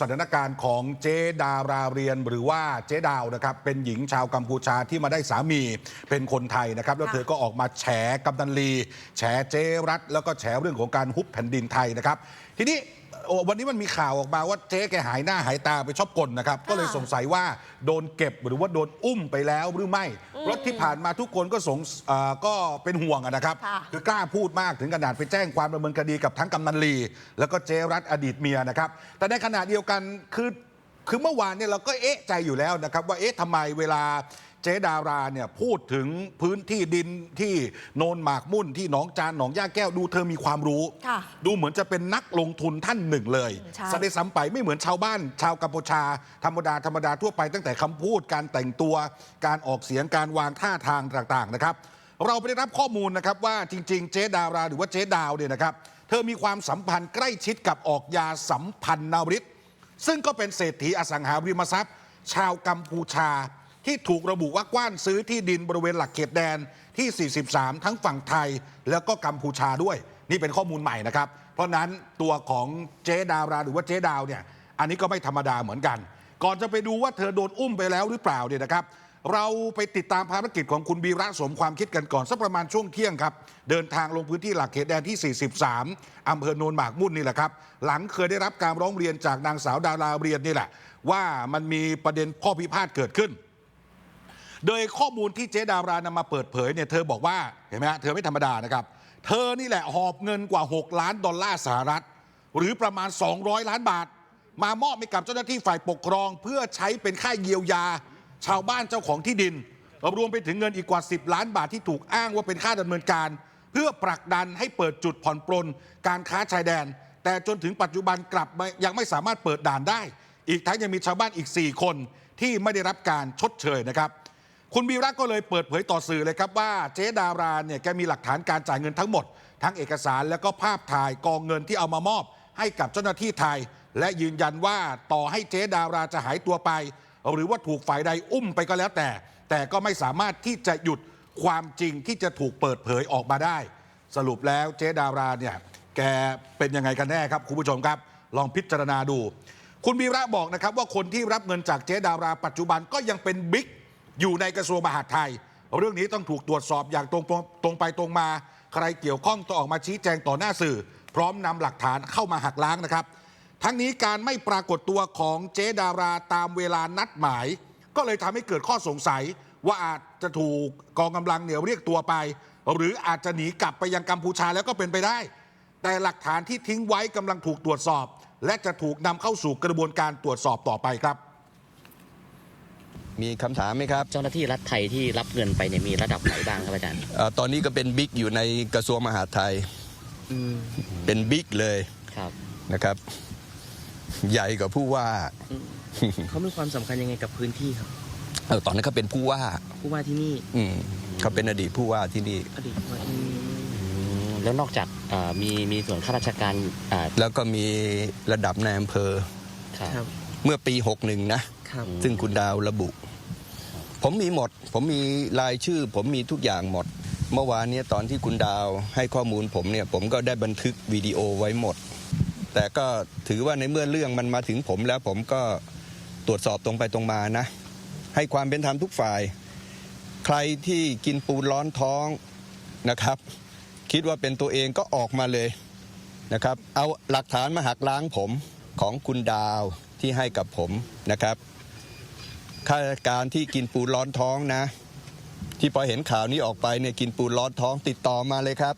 สถานการณ์ของเจดาราเรียนหรือว่าเจดาวนะครับเป็นหญิงชาวกัมพูชาที่มาได้สามีเป็นคนไทยนะครับ แล้วเธอก็ออกมาแฉกำนันลี แฉเจรัฐ แล้วก็แฉเรื่องของการฮุบแผ่นดินไทยนะครับ ทีนี้ โอ้วันนี้มันมีข่าวออกมาว่าเจ๊แกหายหน้าหายตาไปชอบกลนะครับ ก็เลยสงสัยว่าโดนเก็บหรือว่าโดนอุ้มไปแล้วหรือไม่เพราะที่ผ่านมาทุกคนก็สงสเอ่อก็เป็นห่วงอะนะครับค่ะ คือกล้าพูดมากถึงขนาดไปแจ้งความดำเนินคดีกับทั้งกำนันลี แล้วก็เจรัตอดีตเมียนะครับ แต่ในขณะเดียวกันคือ คือเมื่อวานเนี่ยเราก็เอ๊ะใจอยู่แล้วนะครับว่าเอ๊ะทำไมเวลา เจดาราเนี่ยพูดถึงพื้นที่ดินที่โนนหมากมุ่นที่หนองจานหนองย่าแก้วดูเธอมีความรู้ ค่ะดูเหมือนจะเป็นนักลงทุนท่านหนึ่งเลยใช่สได้ซ้ำไปไม่เหมือนชาวบ้าน ชาวกัมพูชา ธรรมดาธรรมดาทั่วไปตั้งแต่คำพูดการแต่งตัว การออกเสียงการวางท่าทางต่างๆนะครับ เราไปได้รับข้อมูลนะครับว่าจริง ๆ เจ๊ดาราหรือว่าเจ๊ดาวเนี่ยนะครับ เธอมีความสัมพันธ์ใกล้ชิดกับออกยาสัมพันธ์นาวริต ซึ่งก็เป็นเศรษฐีอสังหาริมทรัพย์ ชาวกัมพูชา ที่ถูกระบุว่ากว้านซื้อที่ดินบริเวณหลักเขตแดนที่ 43 ทั้งฝั่งไทยแล้วก็กัมพูชาด้วย นี่เป็นข้อมูลใหม่นะครับ เพราะนั้นตัวของเจ๊ดาราหรือว่าเจ๊ดาวเนี่ยอันนี้ก็ไม่ธรรมดาเหมือนกัน ก่อนจะไปดูว่าเธอโดนอุ้มไปแล้วหรือเปล่าเนี่ยนะครับ เราไปติดตามภารกิจของคุณบีระสมความคิดกันก่อนสักประมาณช่วงเที่ยงครับ เดินทางลงพื้นที่หลักเขตแดนที่ 43 อำเภอโนนหมากมุ่นนี่แหละครับ หลังเคยได้รับการร้องเรียนจากนางสาวดาราเรียนนี่แหละ ว่ามันมีประเด็นข้อพิพาทเกิดขึ้น โดยข้อมูลที่เจ๊ดารานำมาเปิดเผยเนี่ยเธอบอกว่าเห็นไหมฮะเธอไม่ธรรมดานะครับ เธอนี่แหละหอบเงินกว่า 6 ล้านดอลลาร์สหรัฐ หรือประมาณ 200 ล้านบาท มามอบให้กับเจ้าหน้าที่ฝ่ายปกครอง เพื่อใช้เป็นค่าเยียวยา ชาวบ้านเจ้าของที่ดินรวมไปถึงเงินอีกกว่า 10 ล้านบาทที่ถูกอ้างว่าเป็นค่าดำเนินการ เพื่อผลักดันให้เปิดจุดผ่อนปลนการค้าชายแดน แต่จนถึงปัจจุบันกลับมายังไม่สามารถเปิดด่านได้ อีกทั้งยังมีชาวบ้านอีก 4 คนที่ไม่ได้รับการชดเชยนะครับ คุณวีระก็เลยเปิดเผยต่อสื่อเลยครับว่าเจ๊ดาราเนี่ยแกมีหลักฐานการจ่ายเงินทั้งหมด ทั้งเอกสารแล้วก็ภาพถ่ายกองเงินที่เอามามอบ ให้กับเจ้าหน้าที่ไทย และยืนยันว่าต่อให้เจ๊ดาราจะหายตัวไป หรือว่าถูกฝ่ายใดอุ้มไปก็แล้วแต่ แต่ก็ไม่สามารถที่จะหยุดความจริงที่จะถูกเปิดเผยออกมาได้ สรุปแล้วเจ๊ดาราเนี่ยแกเป็นยังไงกันแน่ครับคุณผู้ชมครับ ลองพิจารณาดู คุณวีระบอกนะครับว่าคนที่รับเงินจากเจ๊ดาราปัจจุบันก็ยังเป็นบิ๊ก อยู่ในกระทรวงมหาดไทย เรื่องนี้ต้องถูกตรวจสอบอย่างตรงตรงไปตรงมา ใครเกี่ยวข้องต้องออกมาชี้แจงต่อหน้าสื่อ พร้อมนำหลักฐานเข้ามาหักล้างนะครับ ทั้งนี้การไม่ปรากฏตัวของเจดาราตามเวลานัดหมาย ก็เลยทำให้เกิดข้อสงสัย ว่าอาจจะถูกกองกำลังเหนียวเรียกตัวไป หรืออาจจะหนีกลับไปยังกัมพูชาแล้วก็เป็นไปได้ แต่หลักฐานที่ทิ้งไว้กำลังถูกตรวจสอบ และจะถูกนำเข้าสู่กระบวนการตรวจสอบต่อไปครับ มีคำถามไหมครับ เจ้าหน้าที่รัฐไทยที่รับเงินไปเนี่ยมีระดับไหนบ้างครับอาจารย์เออตอนนี้ก็เป็นบิ๊กอยู่ในกระทรวงมหาดไทยเป็นบิ๊กเลยครับ นะครับ ใหญ่กว่าผู้ว่าเขามีความสำคัญยังไงกับพื้นที่ครับเออตอนนั้นเขาเป็นผู้ว่า ผู้ว่าที่นี่อืมเขาเป็นอดีตผู้ว่าที่นี่ อดีตผู้ว่าที่นี่แล้วนอกจากเอ่อมีมีส่วนข้าราชการอ่าแล้วก็มีระดับนายอำเภอ ครับ ครับเมื่อปี 61 นะ ครับ ซึ่งคุณดาวระบุ ผมมีหมด ผมมีรายชื่อ ผมมีทุกอย่างหมด เมื่อวานเนี้ตอนที่คุณดาวให้ข้อมูลผมเนี่ยผมก็ได้บันทึกวิดีโอไว้หมด แต่ก็ถือว่าในเมื่อเรื่องมันมาถึงผมแล้วผมก็ตรวจสอบตรงไปตรงมานะ ให้ความเป็นธรรมทุกฝ่าย ใครที่กินปูนร้อนท้องนะครับ คิดว่าเป็นตัวเองก็ออกมาเลยนะครับ เอาหลักฐานมาหักล้างผมของคุณดาวที่ให้กับผมนะครับ ข้าราชการที่กินปูนร้อนท้องนะ ที่พอเห็นข่าวนี้ออกไปเนี่ยกินปูนร้อนท้องติดต่อมาเลยครับ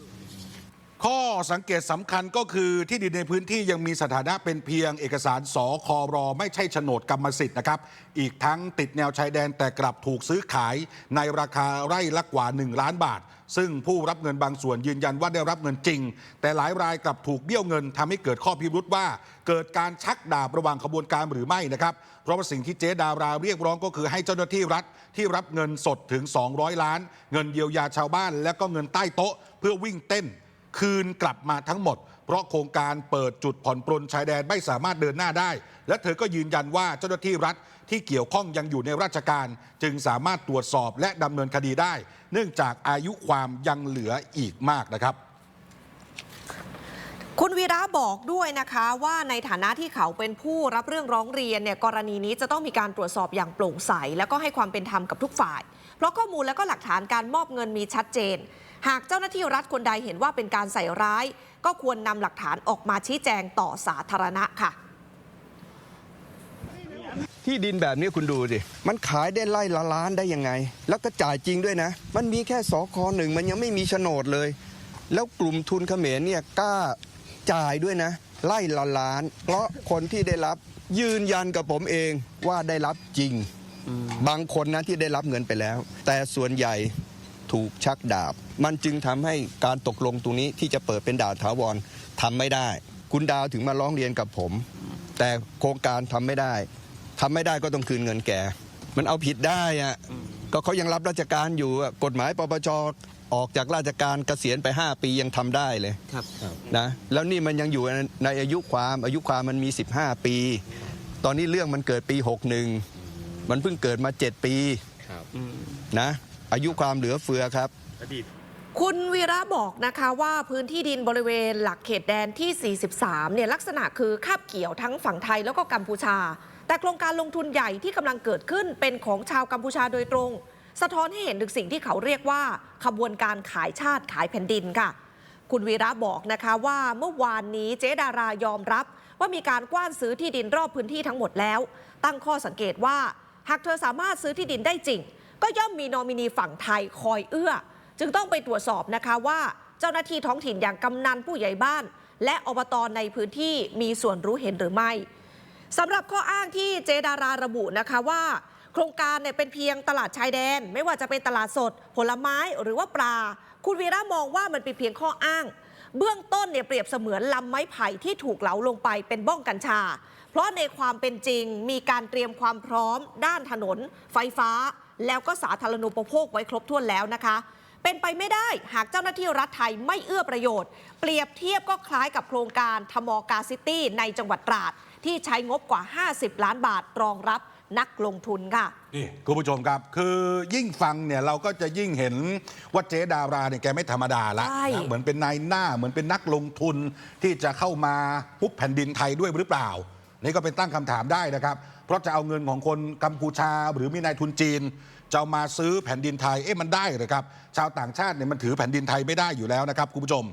ข้อสังเกตสำคัญก็คือที่ดินในพื้นที่ยังมีสถานะเป็นเพียงเอกสารสครไม่ใช่โฉนดกรรมสิทธิ์นะครับ อีกทั้งติดแนวชายแดนแต่กลับถูกซื้อขายในราคาไร่ละกว่า 1 ล้านบาท ซึ่งผู้รับเงินบางส่วนยืนยันว่าได้รับเงินจริง แต่หลายรายกลับถูกเบี้ยวเงินทำให้เกิดข้อพิรุษว่า เกิดการชักดาบระหว่างขบวนการหรือไม่นะครับเพราะว่าสิ่งที่เจ๊ดาราเรียกร้องก็คือให้เจ้าหน้าที่รัฐที่รับเงินสดถึง 200 ล้าน เงินเยียวยาชาวบ้าน และก็เงินใต้โต๊ะ เพื่อวิ่งเต้น คืนกลับมาทั้งหมด เพราะโครงการเปิดจุดผ่อนปลนชายแดนไม่สามารถเดินหน้าได้ และเธอก็ยืนยันว่าเจ้าหน้าที่รัฐที่เกี่ยวข้องยังอยู่ในราชการ จึงสามารถตรวจสอบและดำเนินคดีได้ เนื่องจากอายุความยังเหลืออีกมากนะครับคุณวีระบอกด้วยนะคะว่าในฐานะที่เขาเป็นผู้รับเรื่องร้องเรียนเนี่ยกรณีนี้จะต้องมีการตรวจสอบอย่างโปร่งใส แล้วก็ให้ความเป็นธรรมกับทุกฝ่าย เพราะข้อมูลและก็หลักฐานการมอบเงินมีชัดเจน หากเจ้าหน้าที่รัฐคนใดเห็นว่าเป็นการใส่ร้าย ก็ควรนำหลักฐานออกมาชี้แจงต่อสาธารณะค่ะ ที่ดินแบบนี้คุณดูสิ มันขายได้ไล่ละล้านได้ยังไง แล้วก็จ่ายจริงด้วยนะ มันมีแค่สคหนึ่งมันยังไม่มีโฉนดเลย แล้วกลุ่มทุนเขมรเนี่ยกล้าจ่ายด้วยนะ ไล่ละล้าน เพราะคนที่ได้รับยืนยันกับผมเองว่าได้รับจริง บางคนนะที่ได้รับเงินไปแล้ว แต่ส่วนใหญ่ ถูกชักดาบ มันจึงทำให้การตกลงตรงนี้ที่จะเปิดเป็นด่านถาวรทำไม่ได้ คุณดาวถึงมาร้องเรียนกับผม แต่โครงการทำไม่ได้ทำไม่ได้ก็ต้องคืนเงินแกมันเอาผิดได้อะก็เขายังรับราชการอยู่อะกฎหมายปปชออกจากราชการเกษียณไป 5 ปียังทำได้เลยครับนะแล้วนี่มันยังอยู่ในอายุความอายุความมันมี 15 ปี ตอนนี้เรื่องมันเกิดปี 61 มันเพิ่งเกิดมา 7 ปีครับอืมนะ อายุความเหลือเฟือครับคุณวีระบอกนะคะว่าพื้นที่ดินบริเวณหลักเขตแดนที่ 43 เนี่ยลักษณะคือคาบเกี่ยวทั้งฝั่งไทยแล้วก็กัมพูชา แต่โครงการลงทุนใหญ่ที่กำลังเกิดขึ้นเป็นของชาวกัมพูชาโดยตรง สะท้อนให้เห็นถึงสิ่งที่เขาเรียกว่า ขบวนการขายชาติขายแผ่นดินค่ะ คุณวีระบอกนะคะว่าเมื่อวานนี้เจ๊ดารายอมรับ ว่ามีการกว้านซื้อที่ดินรอบพื้นที่ทั้งหมดแล้ว ตั้งข้อสังเกตว่า หากเธอสามารถซื้อที่ดินได้จริง ก็ย่อมมีนอมินีฝั่งไทยคอยเอื้อ จึงต้องไปตรวจสอบนะคะว่าเจ้าหน้าที่ท้องถิ่นอย่างกำนันผู้ใหญ่บ้าน และอบตในพื้นที่มีส่วนรู้เห็นหรือไม่สำหรับข้ออ้างที่เจดาราระบุนะคะว่า โครงการเนี่ยเป็นเพียงตลาดชายแดน ไม่ว่าจะเป็นตลาดสด ผลไม้หรือว่าปลา คุณวีระมองว่ามันเป็นเพียงข้ออ้าง เบื้องต้นเนี่ยเปรียบเสมือนลำไม้ไผ่ที่ถูกเหลาลงไปเป็นบ้องกัญชา เพราะในความเป็นจริงมีการเตรียมความพร้อม ด้านถนน ไฟฟ้า แล้วก็สาธารณูปโภคไว้ครบถ้วนแล้วนะคะ เป็นไปไม่ได้หากเจ้าหน้าที่รัฐไทยไม่เอื้อประโยชน์ เปรียบเทียบก็คล้ายกับโครงการทมกาซิตี้ในจังหวัดตราด ที่ใช้งบกว่า 50 ล้านบาทรองรับนักลงทุนค่ะนี่คุณผู้ชมครับคือยิ่งฟังเนี่ยเราก็จะยิ่งเห็นว่าเจ๊ดาราเนี่ยแกไม่ธรรมดาละใช่นะเหมือนเป็นนายหน้าเหมือนเป็นนักลงทุนที่จะเข้ามาพุบแผ่นดินไทยด้วยหรือเปล่า นี่ก็เป็นตั้งคำถามได้นะครับ เพราะจะเอาเงินของคนกัมพูชา หรือมีนายทุนจีนจะมาซื้อแผ่นดินไทย เอ๊ะมันได้เหรือครับ ชาวต่างชาติเนี่ยมันถือแผ่นดินไทยไม่ได้อยู่แล้วนะครับคุณผู้ชม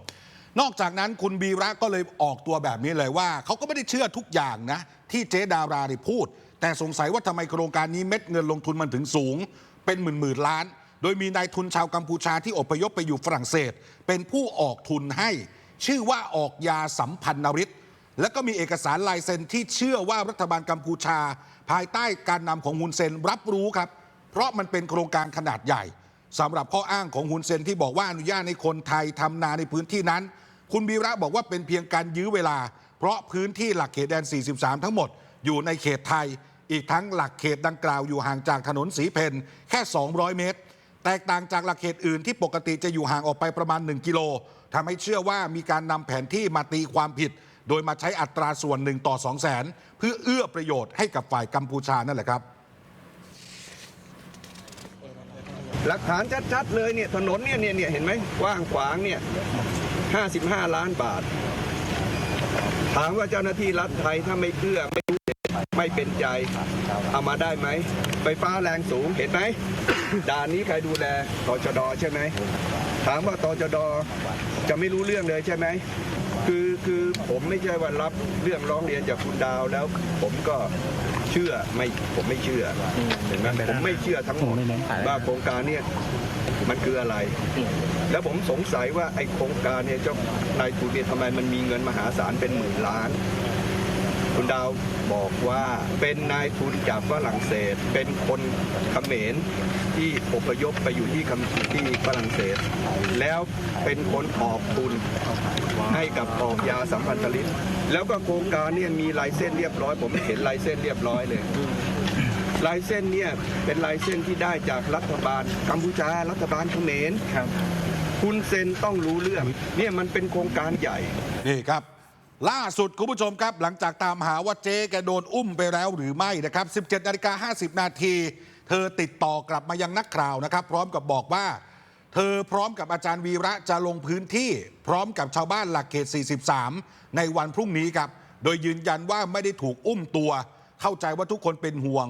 นอกจากนั้นคุณบีระก็เลยออกตัวแบบนี้เลยว่า เขาก็ไม่ได้เชื่อทุกอย่างนะ ที่เจ๊ดาราได้พูด แต่สงสัยว่าทำไมโครงการนี้เม็ดเงินลงทุนมันถึงสูง เป็นหมื่นหมื่นล้าน โดยมีนายทุนชาวกัมพูชาที่อพยพไปอยู่ฝรั่งเศส เป็นผู้ออกทุนให้ ชื่อว่าออกยาสัมพันนฤทธิ์ แล้วก็มีเอกสารลายเซ็นที่เชื่อว่ารัฐบาลกัมพูชา ภายใต้การนำของฮุนเซนรับรู้ครับ เพราะมันเป็นโครงการขนาดใหญ่สำหรับข้ออ้างของฮุนเซนที่บอกว่าอนุญาตให้คนไทยทำนาในพื้นที่นั้น คุณบีระบอกว่าเป็นเพียงการยื้อเวลา เพราะพื้นที่หลักเขตแดน 43 ทั้งหมด อยู่ในเขตไทย อีกทั้งหลักเขตดังกล่าวอยู่ห่างจากถนนสีเพนแค่ 200 เมตร แตกต่างจากหลักเขตอื่นที่ปกติจะอยู่ห่างออกไปประมาณ 1 กิโลทำให้เชื่อว่ามีการนำแผนที่มาตีความผิด โดยมาใช้อัตราส่วนหนึ่งต่อ 2 0 0แสนเพื่อเอื้อประโยชน์ให้กับฝ่ายกัมพูชานั่นแหละครับ หลักฐานชัดๆเลยเนี่ยถนนเนี่ยเนี่ยเนี่ยเห็นไหมกว้างขวางเนี่ย 55 ล้านบาท ถามว่าเจ้าหน้าที่รัฐไทยถ้าไม่เอื้อไม่รู้ไม่เป็นใจ เอามาได้ไหมไฟฟ้าแรงสูงเห็นไหมด่านนี้ใครดูแลตชดใช่ไหมถามว่าตชดจะไม่รู้เรื่องเลยใช่ไหม คือคือผมไม่ใช่ว่ารับเรื่องร้องเรียนจากคุณดาวแล้ว ผมก็เชื่อไม่ผมไม่เชื่อเห็นไหมผมไม่เชื่อทั้งหมดว่าโครงการเนี่ยมันคืออะไร แล้วผมสงสัยว่าไอ้โครงการเนี่ยเจ้านายทุนเนี่ยทำไมมันมีเงินมหาศาลเป็นหมื่นล้าน คุณดาวบอกว่าเป็นนายทุนจากฝรั่งเศส เป็นคนเขมร ที่อพยพไปอยู่ที่คำที่ฝรั่งเศส แล้วเป็นคนออกทุนให้กับออกยาสัมพันธลิต แล้วก็โครงการเนี่ยมีลายเส้นเรียบร้อย ผมเห็นลายเส้นเรียบร้อยเลยลายเส้นเนี่ยเป็นลายเส้นที่ได้จากรัฐบาลกัมพูชารัฐบาลเขมรครับคุณเซนต้องรู้เรื่องเนี่ยมันเป็นโครงการใหญ่นี่ครับ ล่าสุดคุณผู้ชมครับ หลังจากตามหาว่าเจ๊แกโดนอุ้มไปแล้วหรือไม่นะครับ 17นาฬิกา50 นาที เธอติดต่อกลับมายังนักข่าวนะครับ พร้อมกับบอกว่า เธอพร้อมกับอาจารย์วีระจะลงพื้นที่ พร้อมกับชาวบ้านหลักเขต 43 ในวันพรุ่งนี้ครับ โดยยืนยันว่าไม่ได้ถูกอุ้มตัว เข้าใจว่าทุกคนเป็นห่วง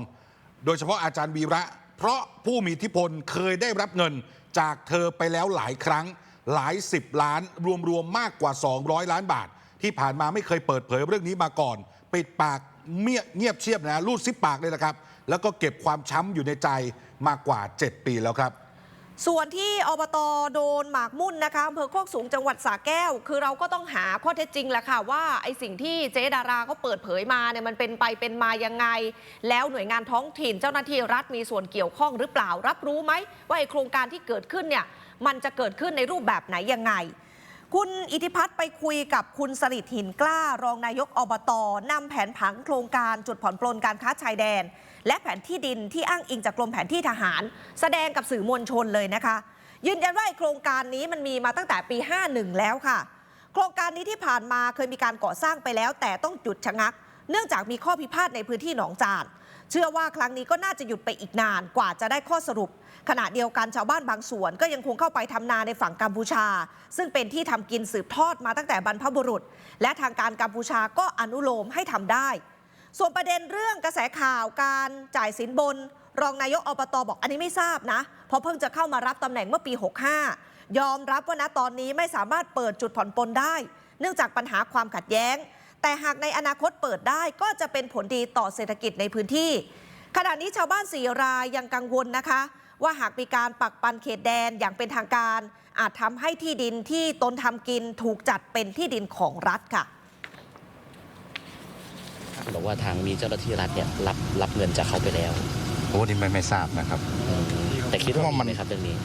โดยเฉพาะอาจารย์วีระ เพราะผู้มีอิทธิพลเคยได้รับเงิน จากเธอไปแล้วหลายครั้ง หลายสิบล้าน รวมๆมากกว่า 200 ล้านบาท ที่ผ่านมาไม่เคยเปิดเผยเรื่องนี้มาก่อน ปิดปากเมียเงียบเชียบนะรูดซิปปากเลยนะครับ แล้วก็เก็บความช้ำอยู่ในใจมากกว่า 7 ปีแล้วครับ ส่วนที่อบตโดนหมากมุ่นนะคะอำเภอโคกสูงจังหวัดสระแก้ว คือเราก็ต้องหาข้อเท็จจริงแหละค่ะว่าไอ้สิ่งที่เจ๊ดาราเขาเปิดเผยมาเนี่ยมันเป็นไปเป็นมายังไง แล้วหน่วยงานท้องถิ่นเจ้าหน้าที่รัฐมีส่วนเกี่ยวข้องหรือเปล่ารับรู้ไหมว่าไอ้โครงการที่เกิดขึ้นเนี่ยมันจะเกิดขึ้นในรูปแบบไหนยังไง คุณอิทธิพัฒน์ไปคุยกับคุณสริดหินกล้ารองนายกอบตนำแผนผังโครงการจุดผ่อนปลนการค้าชายแดน และแผนที่ดินที่อ้างอิงจากกรมแผนที่ทหาร แสดงกับสื่อมวลชนเลยนะคะ ยืนยันว่าโครงการนี้มันมีมาตั้งแต่ปี 51 แล้วค่ะ โครงการนี้ที่ผ่านมาเคยมีการก่อสร้างไปแล้ว แต่ต้องหยุดชะงัก เนื่องจากมีข้อพิพาทในพื้นที่หนองจาน เชื่อว่าครั้งนี้ก็น่าจะหยุดไปอีกนานกว่าจะได้ข้อสรุป ขณะเดียวกันชาวบ้านบางส่วน ก็ยังคงเข้าไปทำนาในฝั่งกัมพูชา ซึ่งเป็นที่ทำกินสืบทอดมาตั้งแต่บรรพบุรุษ และทางการกัมพูชาก็อนุโลมให้ทำได้ ส่วนประเด็นเรื่องกระแสข่าวการจ่ายสินบน รองนายกอบตบอกอันนี้ไม่ทราบนะ เพราะเพิ่งจะเข้ามารับตำแหน่งเมื่อปี 65 ยอมรับว่าณตอนนี้ไม่สามารถเปิดจุดผ่อนปลนได้ เนื่องจากปัญหาความขัดแย้ง แต่หากในอนาคตเปิดได้ก็จะเป็นผลดีต่อเศรษฐกิจในพื้นที่ ขณะนี้ชาวบ้านสี่รายยังกังวลนะคะ ว่าหากมีการปักปันเขตแดนอย่างเป็นทางการ อาจทำให้ที่ดินที่ตนทำกินถูกจัดเป็นที่ดินของรัฐค่ะบอกว่าทางมีเจ้าหน้าที่รัฐเนี่ยรับรับเงินจากเขาไปแล้วโอ้นี่ไม่ไม่ทราบนะครับอืมแต่คิดว่าเพราะว่ามัมันนไหมครับเรื่องนี้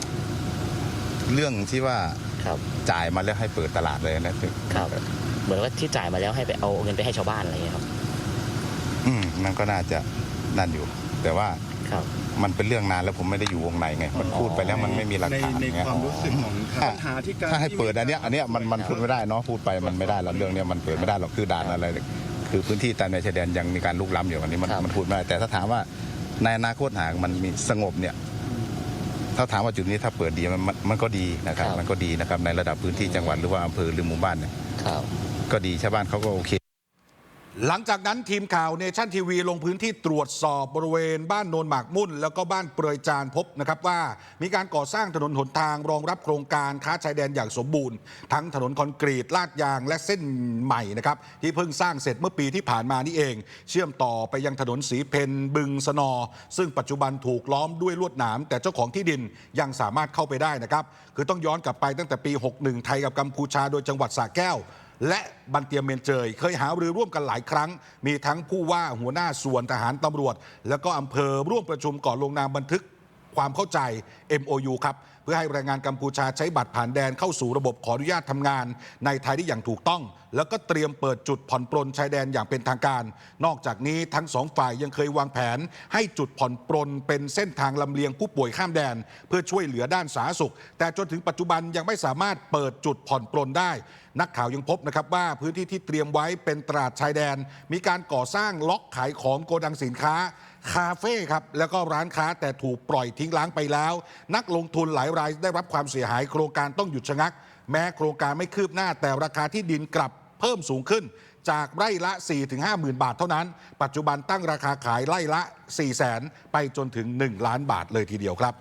เรื่องที่ว่าครับจ่ายมาแล้วให้เปิดตลาดเลยนะถึงครับ เหมือนว่าที่จ่ายมาแล้วให้ไปเอาเงินไปให้ชาวบ้านอะไรอย่างเงี้ยครับ อืมมันก็น่าจะนั่นอยู่ แต่ว่าครับ มันเป็นเรื่องนานแล้วผมไม่ได้อยู่วงในไง มันพูดไปแล้วมันไม่มีหลักในฐานในไงความรู้สึกของถ้าปัญหาที่การถ้าให้ที่เปิดอันเนี้ยอันเนี้ยมันมันพูดไม่ได้เนาะพูดไปมันไม่ได้หรอกเรื่องเนี้ยมันเปิดไม่ได้หรอกคือด่านอะไร คือพื้นที่ตามในชายแดนยังมีการลุกล้ำอยู่อันนี้มันครับ มันพูดไม่ได้แต่ถ้าถามว่าในอนาคตหากมันมีสงบเนี่ย ถ้าถามว่าจุดนี้ถ้าเปิดดีมันมันมันก็ดีนะครับ มันก็ดีนะครับในระดับพื้นที่จังหวัดหรือว่าอำเภอหรือหมู่บ้านเนี่ยครับ ก็ดีชาวบ้านเขาก็โอเค หลังจากนั้นทีมข่าวเนชั่นทีวีลงพื้นที่ตรวจสอบบริเวณบ้านโนนหมากมุ่น แล้วก็บ้านเปรยจานพบนะครับว่า มีการก่อสร้างถนนหนทางรองรับโครงการค้าชายแดนอย่างสมบูรณ์ ทั้งถนนคอนกรีตลาดยางและเส้นใหม่นะครับที่เพิ่งสร้างเสร็จเมื่อปีที่ผ่านมานี่เอง เชื่อมต่อไปยังถนนสีเพนบึงสนอ ซึ่งปัจจุบันถูกล้อมด้วยลวดหนาม แต่เจ้าของที่ดินยังสามารถเข้าไปได้นะครับคือต้องย้อนกลับไปตั้งแต่ปี 61 ไทยกับกัมพูชาโดยจังหวัดสระแก้ว และบันเตียเมนเจย เคยหารือร่วมกันหลายครั้ง มีทั้งผู้ว่าหัวหน้าส่วนทหารตำรวจ แล้วก็อำเภอร่วมประชุมก่อนลงนามบันทึกความเข้าใจ MOU ครับเพื่อให้แรงงานกัมพูชาใช้บัตรผ่านแดนเข้าสู่ระบบขออนุญาตทำงาน ในไทยได้อย่างถูกต้อง แล้วก็เตรียมเปิดจุดผ่อนปลนชายแดนอย่างเป็นทางการ นอกจากนี้ทั้งสองฝ่ายยังเคยวางแผน ให้จุดผ่อนปลนเป็นเส้นทางลำเลียงผู้ป่วยข้ามแดน เพื่อช่วยเหลือด้านสาธารณสุข แต่จนถึงปัจจุบันยังไม่สามารถเปิดจุดผ่อนปลนได้ นักข่าวยังพบนะครับว่าพื้นที่ที่เตรียมไว้เป็นตราดชายแดน มีการก่อสร้างล็อกขายของโกดังสินค้า คาเฟ่ครับแล้วก็ร้านค้าแต่ถูกปล่อยทิ้งล้างไปแล้ว นักลงทุนหลายรายได้รับความเสียหายโครงการต้องหยุดชะงัก แม้โครงการไม่คืบหน้าแต่ราคาที่ดินกลับเพิ่มสูงขึ้น จากไร่ละ 4-5หมื่นบาทเท่านั้น ปัจจุบันตั้งราคาขายไร่ละ 4 0 0แสนไปจนถึง 1 ล้านบาทเลยทีเดียวครับ